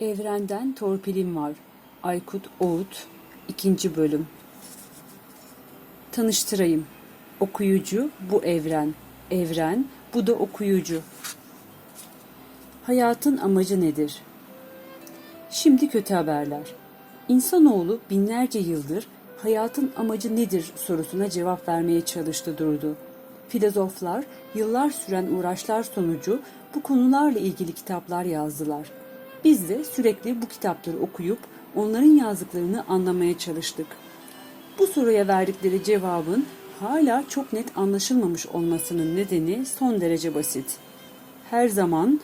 Evrenden torpilim var. Aykut Oğut 2. bölüm. Tanıştırayım. Okuyucu bu evren. Evren bu da okuyucu. Hayatın amacı nedir? Şimdi kötü haberler. İnsanoğlu binlerce yıldır hayatın amacı nedir sorusuna cevap vermeye çalıştı durdu. Filozoflar yıllar süren uğraşlar sonucu bu konularla ilgili kitaplar yazdılar. Biz de sürekli bu kitapları okuyup onların yazdıklarını anlamaya çalıştık. Bu soruya verdikleri cevabın hala çok net anlaşılmamış olmasının nedeni son derece basit. Her zaman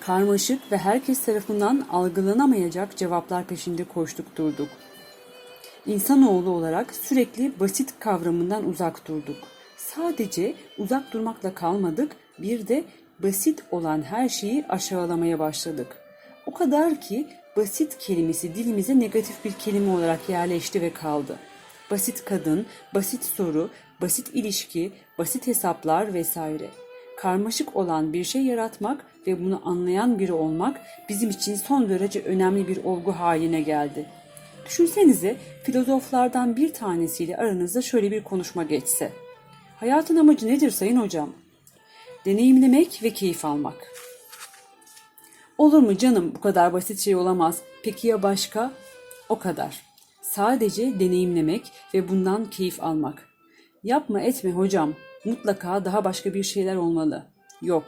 karmaşık ve herkes tarafından algılanamayacak cevaplar peşinde koştuk durduk. İnsanoğlu olarak sürekli basit kavramından uzak durduk. Sadece uzak durmakla kalmadık, bir de basit olan her şeyi aşağılamaya başladık. O kadar ki basit kelimesi dilimize negatif bir kelime olarak yerleşti ve kaldı. Basit kadın, basit soru, basit ilişki, basit hesaplar vesaire. Karmaşık olan bir şey yaratmak ve bunu anlayan biri olmak bizim için son derece önemli bir olgu haline geldi. Düşünsenize filozoflardan bir tanesiyle aranızda şöyle bir konuşma geçse. Hayatın amacı nedir sayın hocam? Deneyimlemek ve keyif almak. Olur mu canım bu kadar basit şey olamaz. Peki ya başka? O kadar. Sadece deneyimlemek ve bundan keyif almak. Yapma etme hocam. Mutlaka daha başka bir şeyler olmalı. Yok.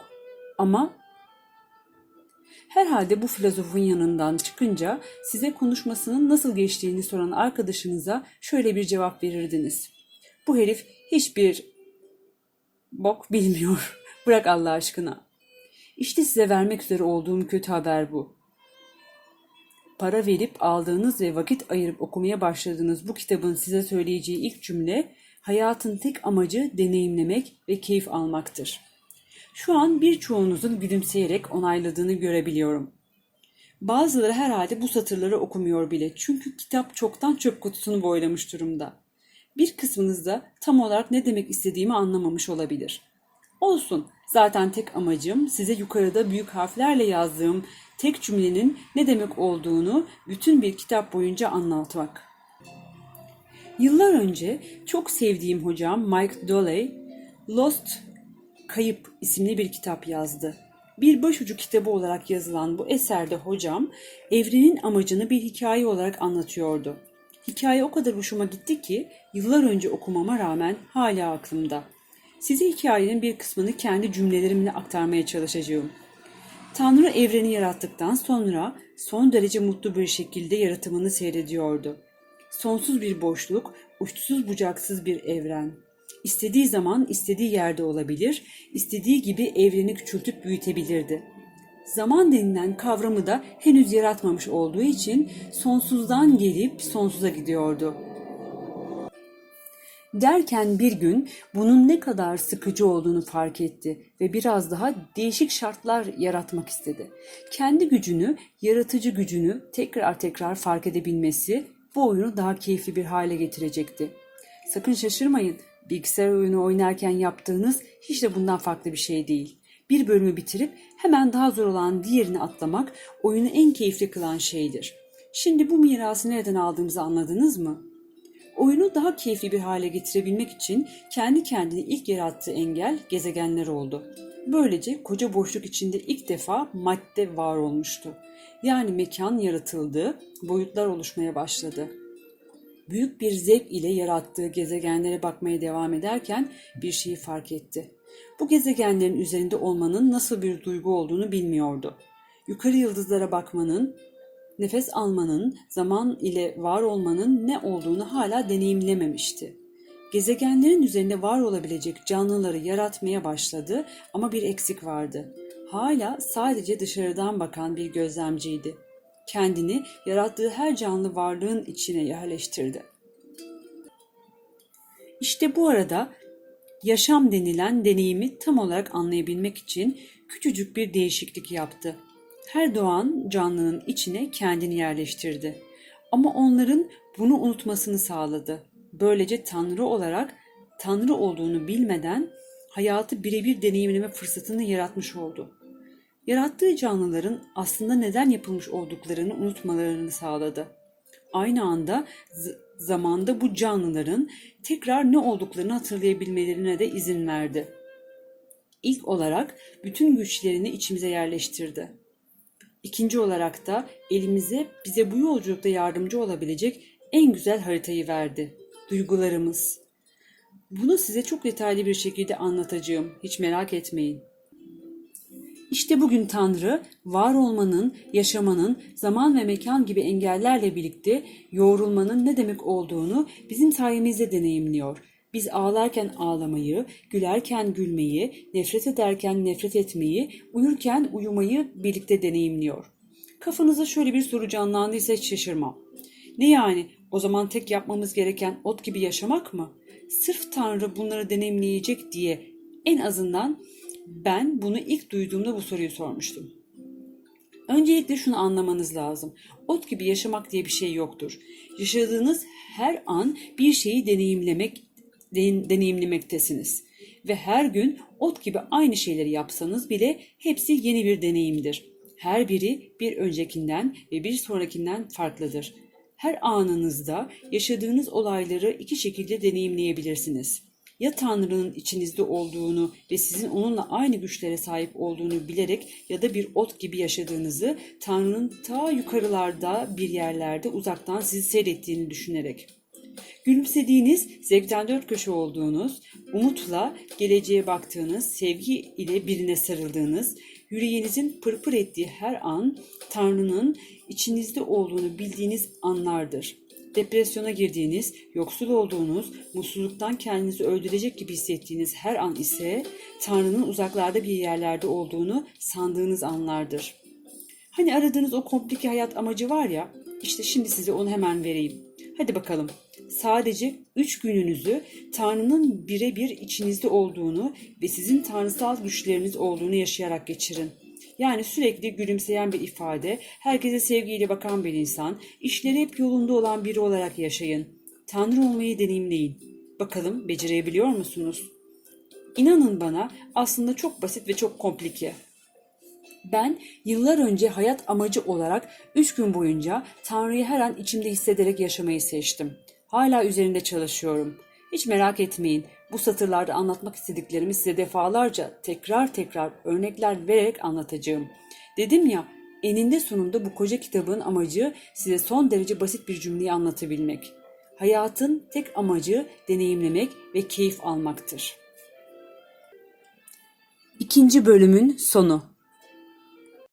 Ama Herhalde bu filozofun yanından çıkınca size konuşmasının nasıl geçtiğini soran arkadaşınıza şöyle bir cevap verirdiniz. Bu herif hiçbir bok bilmiyor. Bırak Allah aşkına. İşte size vermek üzere olduğum kötü haber bu. Para verip aldığınız ve vakit ayırıp okumaya başladığınız bu kitabın size söyleyeceği ilk cümle hayatın tek amacı deneyimlemek ve keyif almaktır. Şu an birçoğunuzun gülümseyerek onayladığını görebiliyorum. Bazıları herhalde bu satırları okumuyor bile çünkü kitap çoktan çöp kutusunu boylamış durumda. Bir kısmınız da tam olarak ne demek istediğimi anlamamış olabilir. Olsun, zaten tek amacım size yukarıda büyük harflerle yazdığım tek cümlenin ne demek olduğunu bütün bir kitap boyunca anlatmak. Yıllar önce çok sevdiğim hocam Mike Dolley, Lost Kayıp isimli bir kitap yazdı. Bir başucu kitabı olarak yazılan bu eserde hocam evrenin amacını bir hikaye olarak anlatıyordu. Hikaye o kadar hoşuma gitti ki yıllar önce okumama rağmen hala aklımda. Size hikayenin bir kısmını kendi cümlelerimle aktarmaya çalışacağım. Tanrı evreni yarattıktan sonra son derece mutlu bir şekilde yaratımını seyrediyordu. Sonsuz bir boşluk, uçsuz bucaksız bir evren. İstediği zaman istediği yerde olabilir, istediği gibi evreni küçültüp büyütebilirdi. Zaman denilen kavramı da henüz yaratmamış olduğu için sonsuzdan gelip sonsuza gidiyordu. Derken bir gün bunun ne kadar sıkıcı olduğunu fark etti ve biraz daha değişik şartlar yaratmak istedi. Kendi gücünü, yaratıcı gücünü tekrar tekrar fark edebilmesi bu oyunu daha keyifli bir hale getirecekti. Sakın şaşırmayın, bilgisayar oyunu oynarken yaptığınız hiç de bundan farklı bir şey değil. Bir bölümü bitirip hemen daha zor olan diğerini atlamak oyunu en keyifli kılan şeydir. Şimdi bu mirası nereden aldığımızı anladınız mı? Oyunu daha keyifli bir hale getirebilmek için kendi kendini ilk yarattığı engel gezegenler oldu. Böylece koca boşluk içinde ilk defa madde var olmuştu. Yani mekan yaratıldı, boyutlar oluşmaya başladı. Büyük bir zevk ile yarattığı gezegenlere bakmaya devam ederken bir şeyi fark etti. Bu gezegenlerin üzerinde olmanın nasıl bir duygu olduğunu bilmiyordu. Yukarı yıldızlara bakmanın, nefes almanın, zaman ile var olmanın ne olduğunu hala deneyimlememişti. Gezegenlerin üzerinde var olabilecek canlıları yaratmaya başladı ama bir eksik vardı. Hala sadece dışarıdan bakan bir gözlemciydi. Kendini yarattığı her canlı varlığın içine yerleştirdi. İşte bu arada yaşam denilen deneyimi tam olarak anlayabilmek için küçücük bir değişiklik yaptı. Her doğan canlının içine kendini yerleştirdi. Ama onların bunu unutmasını sağladı. Böylece Tanrı olarak Tanrı olduğunu bilmeden hayatı birebir deneyimleme fırsatını yaratmış oldu. yarattığı canlıların aslında neden yapılmış olduklarını unutmalarını sağladı. Aynı anda zamanda bu canlıların tekrar ne olduklarını hatırlayabilmelerine de izin verdi. İlk olarak bütün güçlerini içimize yerleştirdi. İkinci olarak da elimize bize bu yolculukta yardımcı olabilecek en güzel haritayı verdi. Duygularımız. Bunu size çok detaylı bir şekilde anlatacağım. Hiç merak etmeyin. İşte bugün Tanrı var olmanın, yaşamanın, zaman ve mekan gibi engellerle birlikte yoğrulmanın ne demek olduğunu bizim sayemizde deneyimliyor. Biz ağlarken ağlamayı, gülerken gülmeyi, nefret ederken nefret etmeyi, uyurken uyumayı birlikte deneyimliyor. Kafanıza şöyle bir soru canlandıysa hiç şaşırmam. Ne yani? O zaman tek yapmamız gereken ot gibi yaşamak mı? Sırf Tanrı bunları deneyimleyecek diye en azından ben bunu ilk duyduğumda bu soruyu sormuştum. Öncelikle şunu anlamanız lazım. Ot gibi yaşamak diye bir şey yoktur. Yaşadığınız her an bir şeyi deneyimlemek den- deneyimlemektesiniz. Ve her gün ot gibi aynı şeyleri yapsanız bile hepsi yeni bir deneyimdir. Her biri bir öncekinden ve bir sonrakinden farklıdır. Her anınızda yaşadığınız olayları iki şekilde deneyimleyebilirsiniz. Ya Tanrı'nın içinizde olduğunu ve sizin onunla aynı güçlere sahip olduğunu bilerek ya da bir ot gibi yaşadığınızı Tanrı'nın ta yukarılarda bir yerlerde uzaktan sizi seyrettiğini düşünerek. Gülümsediğiniz, zevkten dört köşe olduğunuz, umutla geleceğe baktığınız, sevgi ile birine sarıldığınız, yüreğinizin pırpır ettiği her an Tanrı'nın içinizde olduğunu bildiğiniz anlardır. Depresyona girdiğiniz, yoksul olduğunuz, mutsuzluktan kendinizi öldürecek gibi hissettiğiniz her an ise Tanrı'nın uzaklarda bir yerlerde olduğunu sandığınız anlardır. Hani aradığınız o komplike hayat amacı var ya, işte şimdi size onu hemen vereyim. Hadi bakalım. Sadece üç gününüzü Tanrı'nın birebir içinizde olduğunu ve sizin tanrısal güçleriniz olduğunu yaşayarak geçirin. Yani sürekli gülümseyen bir ifade, herkese sevgiyle bakan bir insan, işleri hep yolunda olan biri olarak yaşayın. Tanrı olmayı deneyimleyin. Bakalım becerebiliyor musunuz? İnanın bana aslında çok basit ve çok komplike. Ben yıllar önce hayat amacı olarak üç gün boyunca Tanrı'yı her an içimde hissederek yaşamayı seçtim. Hala üzerinde çalışıyorum. Hiç merak etmeyin. Bu satırlarda anlatmak istediklerimi size defalarca tekrar tekrar örnekler vererek anlatacağım. Dedim ya eninde sonunda bu koca kitabın amacı size son derece basit bir cümleyi anlatabilmek. Hayatın tek amacı deneyimlemek ve keyif almaktır. İkinci bölümün sonu